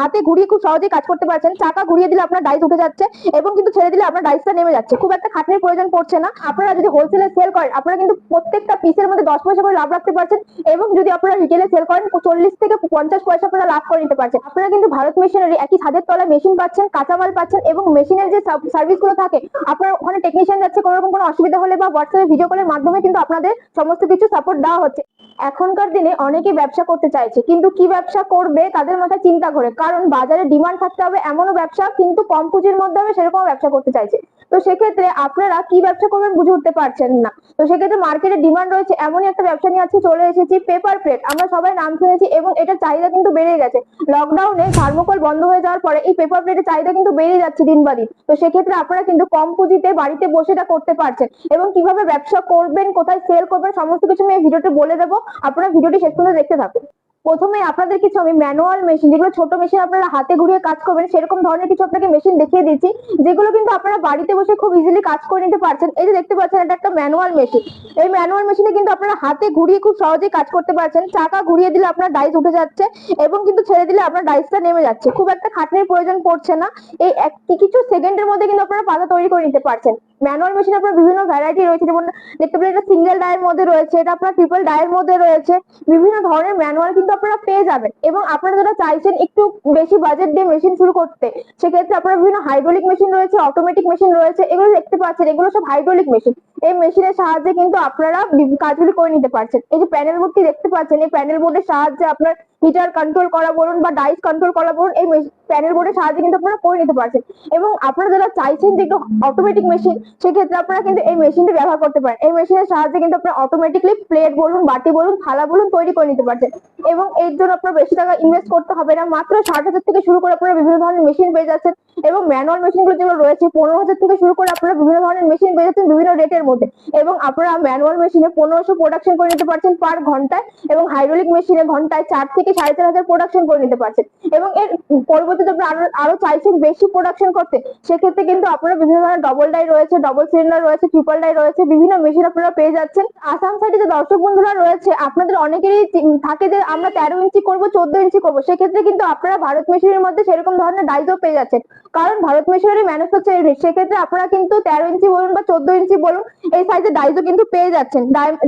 হাতে ঘুরিয়ে খুব সহজে কাজ করতে পারছেন। চাকা ঘুরিয়ে দিলে আপনার ডাইস উঠে যাচ্ছে এবং কিন্তু ছেড়ে দিলে আপনার ডাইসটা নেমে যাচ্ছে। খুব একটা খাটনির প্রয়োজন পড়ছে না। আপনারা যদি হোলসেলে সেল করেন, আপনারা কিন্তু প্রত্যেকটা পিসের মধ্যে দশ পয়সা করে লাভ রাখতে পারছেন এবং যদি আপনারা রিটেলে সেল করেন চল্লিশ থেকে পঞ্চাশ পয়সা আপনারা লাভ করে নিতে পারছেন। আপনারা কিন্তু ভারত মেশিনারি একই ছাদের তলায় মেশিন পাচ্ছেন, কাঁচামাল পাচ্ছেন এবং মেশিনের যে সার্ভিসগুলো থাকে, আপনার ওখানে টেকনিশিয়ান যাচ্ছে, কোনো রকম কোনো অসুবিধা হলে বা হোয়াটসঅ্যাপে ভিডিও কলের মাধ্যমে কিন্তু আপনাদের সমস্ত কিছু সাপোর্ট দেওয়া হচ্ছে। এখনকার দিনে অনেকেই ব্যবসা করতে চাইছে, কিন্তু কি ব্যবসা করবে তাদের মাথায় চিন্তা করে কারণ বাজারে ডিমান্ড থাকতে হবে এমনও ব্যবসা, কিন্তু কম পুঁজির মধ্যে হবে সেরকম ব্যবসা করতে চাইছে। তো সেক্ষেত্রে আপনারা কি ব্যবসা করবেন বুঝে উঠতে পারছেন না। তো সেক্ষেত্রে মার্কেটে ডিমান্ড রয়েছে, এমনই একটা ব্যবসা নিয়ে আজকে চলে এসেছি পেপার প্লেট আমরা সবাই নাম শুনেছি এবং এটার চাহিদা কিন্তু বেড়ে গেছে। লকডাউনে থার্মোকল বন্ধ হয়ে যাওয়ার পরে এই পেপার প্লেটের চাহিদা কিন্তু বেড়ে যাচ্ছে দিন বা দিন তো সেক্ষেত্রে আপনারা কিন্তু কম পুঁজিতে বাড়িতে বসে এটা করতে পারছেন। এবং কীভাবে ব্যবসা করবেন, কোথায় সেল করবেন, সমস্ত কিছু আমি এই ভিডিওতে বলে দেবো। আপনারা ভিডিওটি শেষ পর্যন্ত দেখতে থাকুন। প্রথমে আপনাদের কিছু আমি ম্যানুয়াল মেশিন, যেগুলো ছোট মেশিন আপনারা হাতে ঘুরিয়ে কাজ করবেন, সেরকম ধরনের কিছু আপনাকে মেশিন দেখিয়ে দিচ্ছি, যেগুলো কিন্তু আপনারা বাড়িতে বসে খুব ইজিলি কাজ করে নিতে পারছেন। এই যে দেখতে পাচ্ছেন, এটা একটা ম্যানুয়াল মেশিন। এই ম্যানুয়াল মেশিনে কিন্তু আপনারা হাতে ঘুরিয়ে খুব সহজেই কাজ করতে পারছেন। চাকা ঘুরিয়ে দিলে আপনার ডাইস উঠে যাচ্ছে এবং কিন্তু ছেড়ে দিলে আপনার ডাইসটা নেমে যাচ্ছে। খুব একটা খাটনির প্রয়োজন পড়ছে না। এই এক কিছু সেকেন্ডের মধ্যে কিন্তু আপনারা পাতা তৈরি করে নিতে পারছেন। ম্যানুয়াল মেশিন আপনার বিভিন্ন ভ্যারাইটি রয়েছে, যেমন দেখতে পেলেন এটা সিঙ্গেল ডায়ের মধ্যে রয়েছে, এটা আপনার ট্রিপল ডায়ের মধ্যে রয়েছে, বিভিন্ন ধরনের ম্যানুয়াল কিন্তু আপনারা পেয়ে যাবেন। এবং আপনারা যারা চাইছেন একটু বেশি বাজেট দিয়ে মেশিন শুরু করতে, সেক্ষেত্রে আপনার বিভিন্ন হাইড্রোলিক মেশিন রয়েছে অটোমেটিক মেশিন রয়েছে, এগুলো দেখতে পাচ্ছেন, এগুলো সব হাইড্রোলিক মেশিন এই মেশিনের সাহায্যে কিন্তু আপনারা কাজগুলি করে নিতে পারছেন। এই যে প্যানেল বোর্ডটি দেখতে পাচ্ছেন, এই প্যানেল বোর্ডের সাহায্যে আপনার হিটার কন্ট্রোল করা বলুন বা ডাইস কন্ট্রোল করা বলুন, এই প্যানেল বোর্ডের সাহায্যে কিন্তু আপনারা করে নিতে পারছেন। এবং আপনারা যারা চাইছেন যে একটু অটোমেটিক মেশিন সেক্ষেত্রে আপনারা কিন্তু এই মেশিনটি ব্যবহার করতে পারেন। এই মেশিনের সাহায্যে কিন্তু আপনারা অটোমেটিকলি প্লেট বলুন, বাটি বলুন, থালা বলুন তৈরি করে নিতে পারছেন। এবং এর জন্য আপনার বেশি টাকা ইনভেস্ট করতে হবে না। মাত্র ষাট হাজার থেকে শুরু করে আপনারা বিভিন্ন ধরনের মেশিন পেয়ে যাচ্ছেন এবং ম্যানুয়াল মেশিনগুলো যেগুলো রয়েছে, পনেরো হাজার থেকে শুরু করে আপনারা বিভিন্ন ধরনের মেশিন পেয়ে যাচ্ছেন বিভিন্ন রেটের মধ্যে। এবং আপনারা ম্যানুয়াল মেশিনে পনেরোশো প্রোডাকশন করে নিতে পারছেন পার ঘন্টায় এবং হাইড্রোলিক মেশিনে ঘন্টায় চার থেকে সাড়ে চার হাজার প্রোডাকশন করে নিতে পারছেন। এবং এর পরবর্তীতে আপনারা আরও আরও চাইছেন বেশি প্রোডাকশন করতে, সেক্ষেত্রে কিন্তু আপনারা বিভিন্ন ধরনের ডবল ডাই রয়েছে ডবল সিলিন্ডার রয়েছে ট্রিপল ডাই রয়েছে, বিভিন্ন মেশিন আপনারা পেয়ে যাচ্ছেন। আসাম সাইডে যে দর্শক বন্ধুরা রয়েছে, আপনাদের অনেকেরই থাকে যে আমরা তেরো ইঞ্চি করব, চোদ্দ ইঞ্চি করব। সেক্ষেত্রে কিন্তু আপনারা ভারত মেশিনের মধ্যে সেরকম ধরনের ডাইজও পেয়ে যাচ্ছেন। কারণ ভারত মেশিনারি ম্যানুফ্যাকচার ইউনিট সেক্ষেত্রে আপনারা কিন্তু তেরো ইঞ্চি বলুন বা চোদ্দ ইঞ্চি বলুন, এই সাইজের ডাইজও কিন্তু পেয়ে যাচ্ছেন।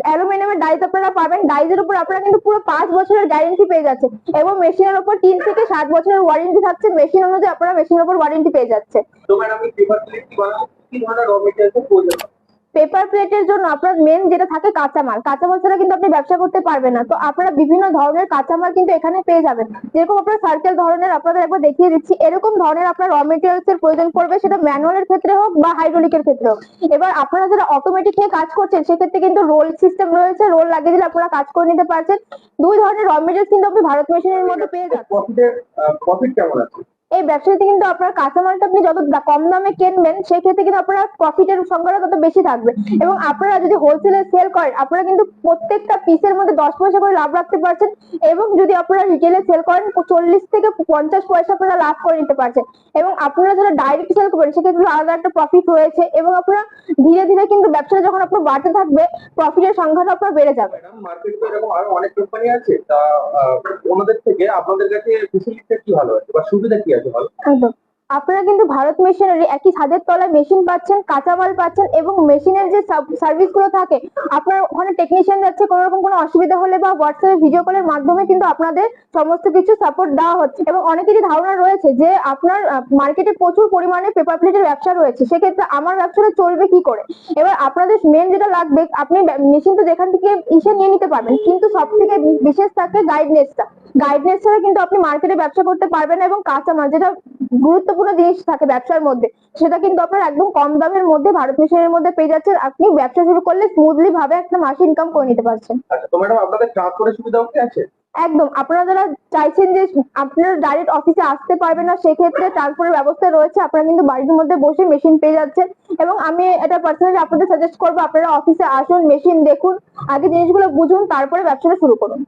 অ্যালুমিনিয়ামের ডাইজ আপনারা পাবেন। ডাইজের উপর আপনারা কিন্তু পুরো পাঁচ বছরের গ্যারেন্টি পেয়ে যাচ্ছেন। এবং মেশিনের উপর তিন থেকে সাত বছরের ওয়ারেন্টি থাকছে। মেশিন অনুযায়ী আপনারা মেশিনের উপর ওয়ারেন্টি পেয়ে যাচ্ছে পেপার প্লেটের জন্য আপনার মেন যেটা থাকে কাঁচামাল। কাঁচামাল ছাড়া কিন্তু আপনি ব্যবসা করতে পারবেন না। তো আপনারা বিভিন্ন ধরনের কাঁচামাল কিন্তু এখানে পেয়ে যাবেন। যেরকম আপনার সার্কেল ধরনের আপনাদের একবার দেখিয়ে দিচ্ছি। এরকম ধরনের আপনার র মেটেরিয়ালস এর প্রয়োজন পড়বে। সেটা ম্যানুয়ালের ক্ষেত্রে হোক বা হাইড্রোলিকের ক্ষেত্রে হোক। এবার আপনারা যারা অটোমেটিক নিয়ে কাজ করছেন, সেক্ষেত্রে কিন্তু রোল সিস্টেম রয়েছে। রোল লাগিয়ে দিলে আপনারা কাজ করে নিতে পারছেন। দুই ধরনের র মেটেরিয়ালস কিন্তু আপনি ভারত মেশিনের মধ্যে পেয়ে যাবেন প্রফিট কেমন আছে? এই ব্যবসাতে কিন্তু আপনার কাঁচামালটা আপনি যত কম দামে কিনবেন সেক্ষেত্রে কিন্তু আপনার প্রফিটের সংখ্যাটা তত বেশি থাকবে। এবং আপনারা যদি হোলসেলে সেল করেন, আপনারা কিন্তু প্রত্যেকটা পিসের মধ্যে দশ পয়সা করে লাভ রাখতে পারছেন। এবং যদি আপনারা রিটেলে সেল করেন, চল্লিশ থেকে পঞ্চাশ পয়সা আপনারা লাভ করে নিতে পারছেন। এবং আপনারা যারা ডাইরেক্ট সেল করবেন, সেক্ষেত্রে আলাদা একটা প্রফিট রয়েছে এবং আপনারা ধীরে ধীরে কিন্তু ব্যবসাটা যখন আপনার বাড়তে থাকবে প্রফিটের সংখ্যাটা আপনার বেড়ে যাবে। অনেক কোম্পানি আছে, তা ওনাদের থেকে আপনাদের কাছে ফেসিলিটিটা কি ভালো আছে? বা সুবিধা কি আছে? আপনারা কিন্তু ভারত মেশিনারি একই ছাদের তলায় মেশিন পাচ্ছেন কাঁচামাল পাচ্ছেন এবং মেশিনের যে সার্ভিসগুলো থাকে, আপনার ওখানে টেকনিশিয়ান যাচ্ছে, কোনো রকম কোনো অসুবিধা হলে বা হোয়াটসঅ্যাপে ভিডিও কলের মাধ্যমে কিন্তু আপনাদের সমস্ত কিছু সাপোর্ট দেওয়া হচ্ছে এবং অনেকেরই ধারণা রয়েছে যে আপনার মার্কেটে প্রচুর পরিমাণে পেপার প্লেটের ব্যবসা রয়েছে। সেক্ষেত্রে আমার ব্যবসাটা চলবে কি করে? এবার আপনাদের মেন যেটা লাগবে, আপনি মেশিন তো যেখান থেকে ইসে নিয়ে নিতে পারবেন, কিন্তু সব থেকে বিশেষ থাকে গাইডনেসটা গাইডনেস ছাড়া কিন্তু আপনি মার্কেটে ব্যবসা করতে পারবেন এবং কাঁচামাল যেটা গুরুত্বপূর্ণ জিনিস থাকে ব্যবসার মধ্যে, সেটা কিন্তু আপনার একদম কম দামের মধ্যে ভারত মিশনের মধ্যে পেয়ে যাচ্ছেন। আপনি ব্যবসা শুরু করলে স্মুথলি ভাবে একটা মাসে ইনকাম করে নিতে পারছেন। আচ্ছা তো ম্যাডাম আপনাদের ট্রান্সপোর্টের সুবিধাও কি আছে? একদম। আপনারা যারা চাইছেন যে আপনারা ডাইরেক্ট অফিসে আসতে পারবেন না সেক্ষেত্রে ট্রান্সপোর্টের ব্যবস্থা রয়েছে। আপনারা কিন্তু বাড়ির মধ্যে বসে মেশিন পেয়ে যাচ্ছেন। এবং আমি এটা পার্সোনালি আপনাদের সাজেস্ট করব আপনারা অফিসে আসুন মেশিন দেখুন আগে জিনিসগুলো বুঝুন তারপরে ব্যবসাটা শুরু করুন।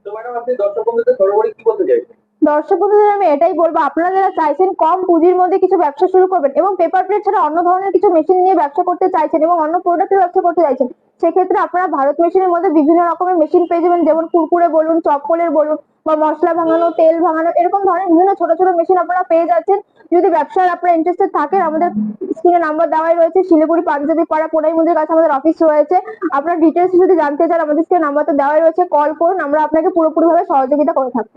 দর্শক বন্ধুদের আমি এটাই বলব আপনারা যারা চাইছেন কম পুঁজির মধ্যে কিছু ব্যবসা শুরু করবেন এবং পেপার প্লেট ছাড়া অন্য ধরনের কিছু মেশিন নিয়ে ব্যবসা করতে চাইছেন এবং অন্য প্রোডাক্টের ব্যবসা করতে চাইছেন সেক্ষেত্রে আপনারা ভারত মেশিনের মধ্যে বিভিন্ন রকমের মেশিন পেয়ে যাবেন, যেমন কুরকুরে বলুন, চপ্পলের বলুন, বা মশলা ভাঙানো, তেল ভাঙানো, এরকম ধরনের বিভিন্ন ছোট ছোট মেশিন আপনারা পেয়ে যাচ্ছেন। যদি ব্যবসার আপনারা ইন্টারেস্টেড থাকেন, আমাদের স্ক্রিনে নাম্বার দেওয়াই রয়েছে, শিলিগুড়ি পাঞ্জাবি পাড়া পোড়াই মন্দির কাছে আমাদের অফিস রয়েছে। আপনার ডিটেলস যদি জানতে চান, আমাদের স্ক্রিনে নাম্বার তো দেওয়াই রয়েছে কল করুন, আমরা আপনাকে পুরোপুরি ভাবে সহযোগিতা করে থাকব।